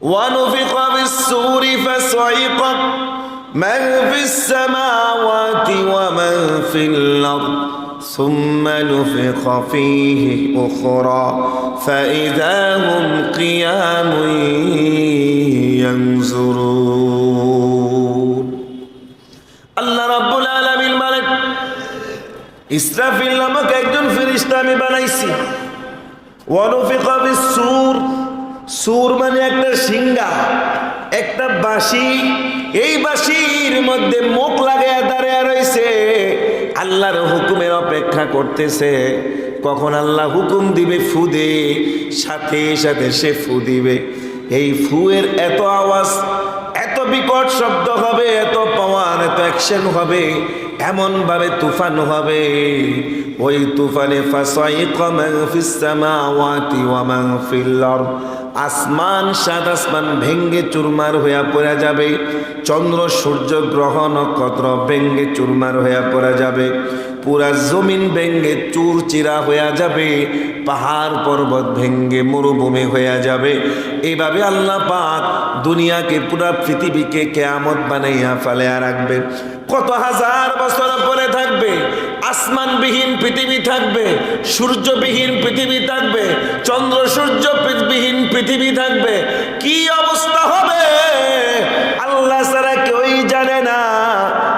ونفخ في السور فصعق من في السماوات ومن في الأرض ثم نفخ فيه أخرى فإذا هم قيام ينظرون আল্লাহ রাব্বুল আলামিন বলেন ইসরাফিল নামক একজন ফেরেশতা আমি বানাইছি ওয়ানুফিকা বিসসুর সুর মানে একটা সিঙ্গা, একটা বাঁশি। এই বাঁশির মধ্যে মুখ লাগাইয়া দাঁড়িয়ে রয়েছে আল্লাহর হুকুমের অপেক্ষা করতেছে। কখন আল্লাহ হুকুম দিবে? ফু দে সাথে সাথে সে ফু দিবে। এই ফুয়ের এত আওয়াজ, এত বিকট শব্দ হবে, এত পাওয়ার, এত অ্যাকশন হবে এমন ভাবে তুফান হবে। ওই তুফানে, ফাসাইকা মান ফিস সামাওয়াতি ওয়া মান ফিল আসমান সাত আসমান ভেঙ্গে চুরমার হইয়া পড়া যাবে। চন্দ্র, সূর্য, গ্রহ, নক্ষত্র ভেঙ্গে চুরমার হইয়া পড়া যাবে। পুরা জমিন ভেঙ্গে চুর চিরা হইয়া যাবে। পাহাড় পর্বত ভেঙ্গে মরুভূমি হইয়া যাবে। এইভাবে আল্লাহ পাক দুনিয়াকে, পুরা পৃথিবীকে কেয়ামত বানাইয়া ফেলেয়া রাখবে। কত হাজার বছর পরে থাকবে, আসমানবিহীন পৃথিবী থাকবে, সূর্যবিহীন পৃথিবী থাকবে, চন্দ্র, সূর্য পৃথিবী থাকবে কি অবস্থা হবে? আল্লাহ সারা কেউই জানে না।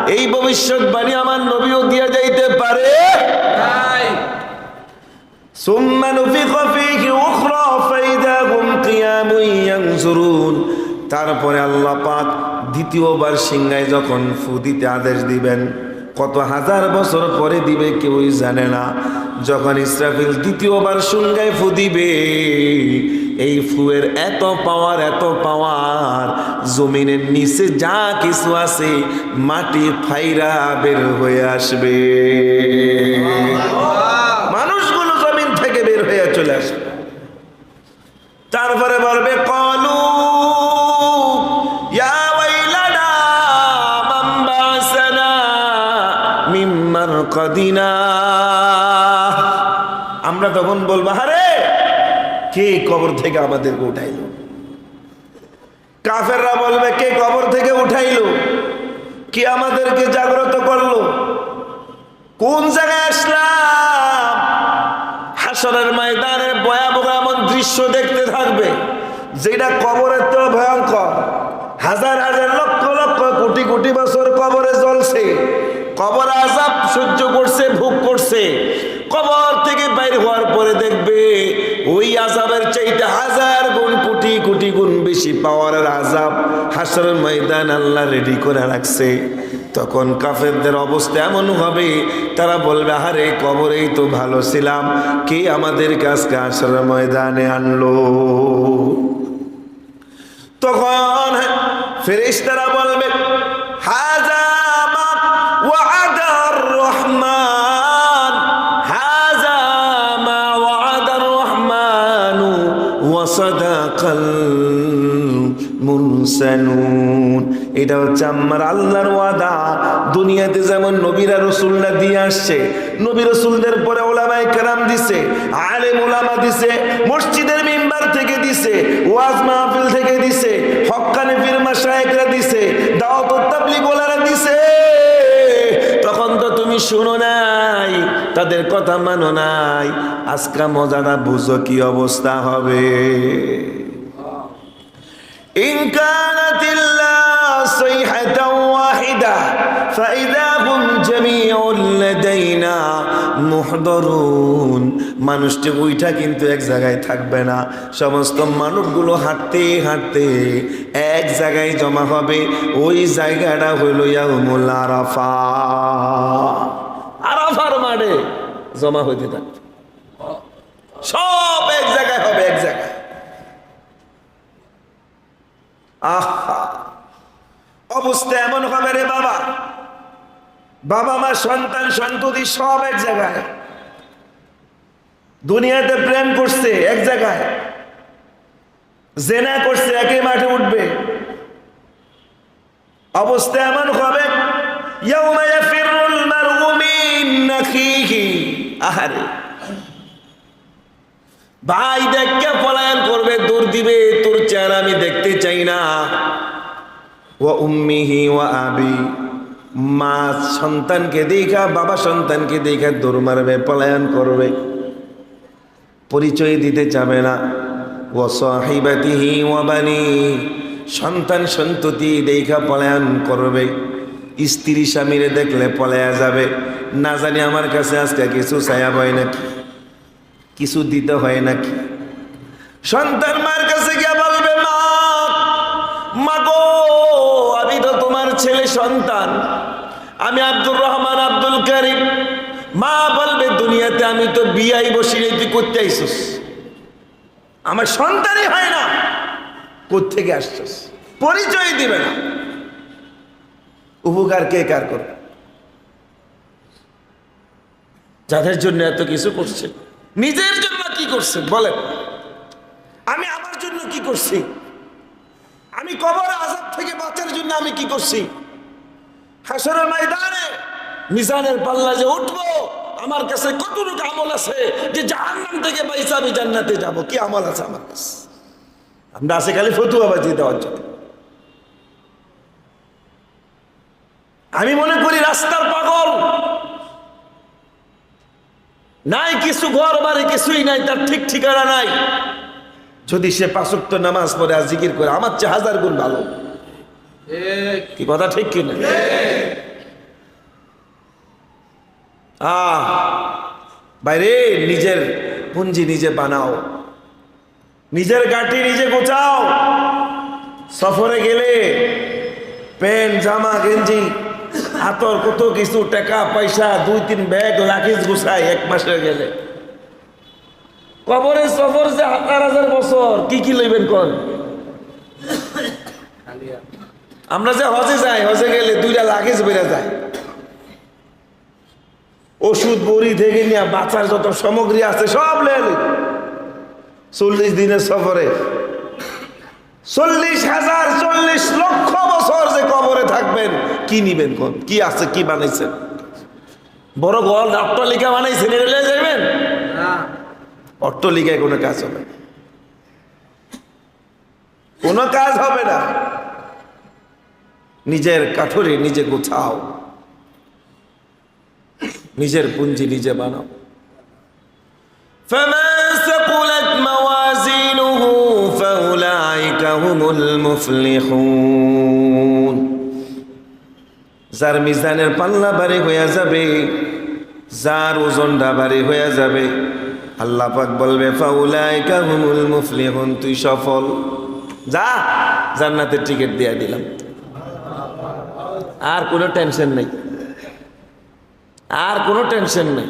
এই ভবিষ্যৎবাণী আমার নবীও দিয়ে যাইতে পারে? তারপরে আল্লাহ পাক দ্বিতীয়বার সিংহায় যখন ফুদিতে আদেশ দিবেন কত হাজার বছর পরে দিবে কেউই জানে না। যখন ইসরাফিল দ্বিতীয়বার সিংহায় ফুদিবে এই ফুয়ের এত পাওয়ার এত পাওয়ার জমিনের নিচে যা কিছু আছে মাটি ফাইরা বের হয়ে আসবে। মানুষগুলো জমিন থেকে বের হয়ে চলে আসবে। তারপরে বলবে, কলু আমরা তখন বলব আরে কে কবর থেকে আমাদেরকে উঠাইল? কাফেররা বলবে, কে কবর থেকে উঠাইলো? কে আমাদেরকে জাগ্রত করল? কোন জায়গায় আসলাম? হাসরের ময়দানে ভয়াবহ এমন দৃশ্য দেখতে থাকবে, যেটা কবরের তো ভয়ঙ্কর। হাজার হাজার লক্ষ লক্ষ কোটি কোটি বছর কবরে জ্বলছে। কবর আজাব সহ্য করছে, ভোগ করছে। কবর থেকে বাইর হওয়ার পরে দেখবে ওই আজাবের চাইতে হাজার গুণ, কোটি কোটি গুণ বেশি পাওয়ার আজাব হাসরের ময়দান আল্লাহ রেডি করে রাখছে। তখন কাফেরদের অবস্থা এমন হবে, তারা বলবে আরে কবরেই তো ভালো ছিলাম। কে আমাদের কাছকে আসার ময়দানে আনলো? তখন ফেরেশতারা বলবে মুরসালুন এটা হচ্ছে আমার আল্লাহর ওয়াদা। দুনিয়াতে যেমন নবীরা রসুল্লাহ দিয়ে আসছে, নবী রসুলদের পরে ওলামায়ে কেরাম দিছে, আলেম ওলামা দিছে, মসজিদের মিম্বার থেকে দিছে, ওয়াজ মাহফিল থেকে দিছে হক্কানি ফিরমা শায়েকরা দিছে, দাওয়াত তাবলিগ ওলারা দিছে। তখন তো তুমি শুনো নাই, তাদের কথা মানো নাই। আজকা মজাটা বুঝো কি অবস্থা হবে। إن كانت إلا صيحة واحدة فإذا هم جميع لدينا محضرون মানুষটি উইঠা কিন্তু এক জায়গায় থাকবে না সমস্ত মানুষগুলো হাঁটতে হাঁটতে এক জায়গায় জমা হবে ওই জায়গাটা হইল ইয়াউমুল আরাফা আরাফার মাঠে জমা হইতে থাকবে বাবা, মা, সন্তান, সন্ততি সব এক জায়গায়। দুনিয়াতে প্রেম করছে এক জায়গায়। জেনা করছে একই মাঠে উঠবে। অবস্থা এমন হবে ভাই দেখকে পলায়ন করবে, দূর দিবে, তোর চেহারা আমি দেখতে চাই না। ও উম্মিহি ও আবি। মা সন্তানকে দেখা, বাবা সন্তানকে দেখা দৌড় মারবে, পলায়ন করবে। পরিচয় দিতে চাবে না। ও সাহিবাতিহি ও বানি, সন্তান সন্ততি দেখা পলায়ন করবে। স্ত্রী স্বামীরে দেখলে পলায়া যাবে। না জানি আমার কাছে আজকে কিছু ছায়া হয় নাকি? কিছু দিতে হয় নাকি? সন্তান মার কাছে গিয়ে বলবে, মা মা গো, আমি তো তোমার ছেলে সন্তান। আমি আব্দুর রহমান, আব্দুল করিম। মা বলবে, দুনিয়াতে আমি তো বিয়াই বসি নেই তুই করতে আইসিস। আমার সন্তানই হয় না। কোথেকে আসছিস? পরিচয় দিবে না। উপকার কে কার করবে? যাদের জন্য এত কিছু করছে, নিজের জন্য কি করছে? বলেন। আমি আমার জন্য কি করছি? আমি কবর আজাদ থেকে বাঁচার জন্য আমি কি করছি? হাসরের ময়দানে মিজানের পাল্লা যে উঠবো, আমার কাছে কতটুকু আমল আছে যে জাহান্নাম থেকে পয়সা আমি জান্নাতে যাব? কি আমল আছে আমার কাছে? আমরা আছে খালি ফতুয়া বাজিয়ে দেওয়ার জন্য। আমি মনে করি রাস্তার পাগল। নাই কিছু ঘর বাড়ি, কিছুই নাই, তার ঠিক ঠিকানা নাই। যদি সে পাঁচক্ত নামাজ পড়ে আর জিকির করে, আমার চেয়ে হাজার গুণ ভালো। কি কথা ঠিক কিনা? আহ। বাইরে নিজের পুঞ্জি নিজে বানাও। নিজের গাটি নিজে গোচাও সফরে গেলে প্যান্ট জামা গেঞ্জি হাতর কত কিছু টাকা পয়সা দুই তিন ব্যাগ লাখিস গুছাই এক মাসে গেলে। কবরের সফর যে হাজার হাজার বছর কি কি লইবেন কোন? আমরা যে হজে যাই হজে গেলে দুইটা লাগেজ বেড়ে যায়। ওষুধ বড়ি থেকে নিয়ে বাচ্চার যত সামগ্রী আছে সব লেলি চল্লিশ দিনের সফরে। চল্লিশ হাজার চল্লিশ লক্ষ বছর যে কবরে থাকবেন কি নিবেন কোন? কি আছে কি বানাইছেন? বড় গল অট্টলিকা বানাইছেন এটা লয়ে যাবেন অট্টলিকায় কোনো কাজ হবে কোনো কাজ হবে না। নিজের কাঠুরে নিজে গুছাও। নিজের পুঞ্জি নিজে বানাও। যার মিজানের পাল্লা বাড়ি হয়ে যাবে, যার ওজনটা বাড়ি হয়ে যাবে, আল্লাহ পাক বলবে, ফাউলাইকা হুমুল মুফলিহুন, তুই সফল। যা, জান্নাতের টিকিট দিয়ে দিলাম। আর কোনো টেনশন নেই। আর কোনো টেনশন নেই।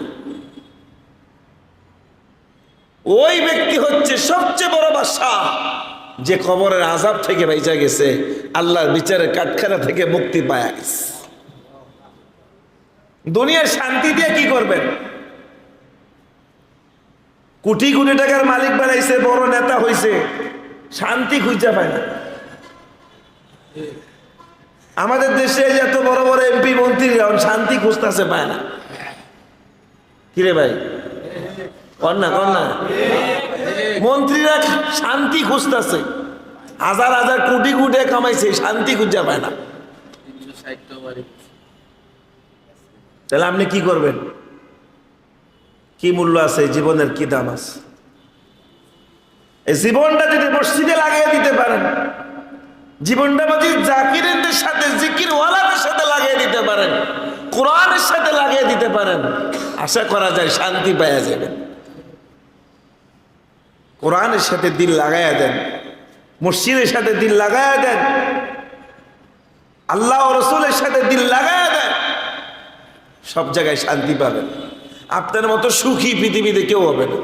ওই ব্যক্তি হচ্ছে সবচেয়ে বড় বাসা যে কবরের আজাব থেকে বেঁচে গেছে, আল্লাহর বিচারের কাঠখানা থেকে মুক্তি পায়। দুনিয়ার শান্তি দিয়ে কি করবেন? কোটি কোটি টাকার মালিক বানাইছে, বড় নেতা হইছে, শান্তি খুঁজতে পায় না। আমাদের দেশে এত বড় বড় এমপি মন্ত্রীরা শান্তি খুঁজতেছে পায় না। কিরে ভাই? কর না কর না। মন্ত্রীরা শান্তি খুঁজতেছে। হাজার হাজার কোটি কোটি কামাইছে, শান্তি খুঁজে পায় না। তাহলে আপনি কি করবেন? কি মূল্য আছে? জীবনের কি দাম আছে? এই জীবনটা যদি মসজিদে লাগিয়ে দিতে পারেন জীবনটা যদি জাকিরদের সাথে জিকির ওয়ালাদের সাথে লাগিয়ে দিতে পারেন, কোরআনের সাথে লাগিয়ে দিতে পারেন। আশা করা যায় শান্তি পাওয়া যাবে কোরআনের সাথে দিল লাগাইয়া দেন, মসজিদের সাথে দিল লাগাইয়া দেন, আল্লাহ রসুলের সাথে দিল লাগাইয়া দেন, সব জায়গায় শান্তি পাবেন। আপনার মতো সুখী পৃথিবীতে কেউ হবে না।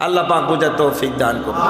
আল্লাহ পাক বোঝা তৌফিক দান করুন।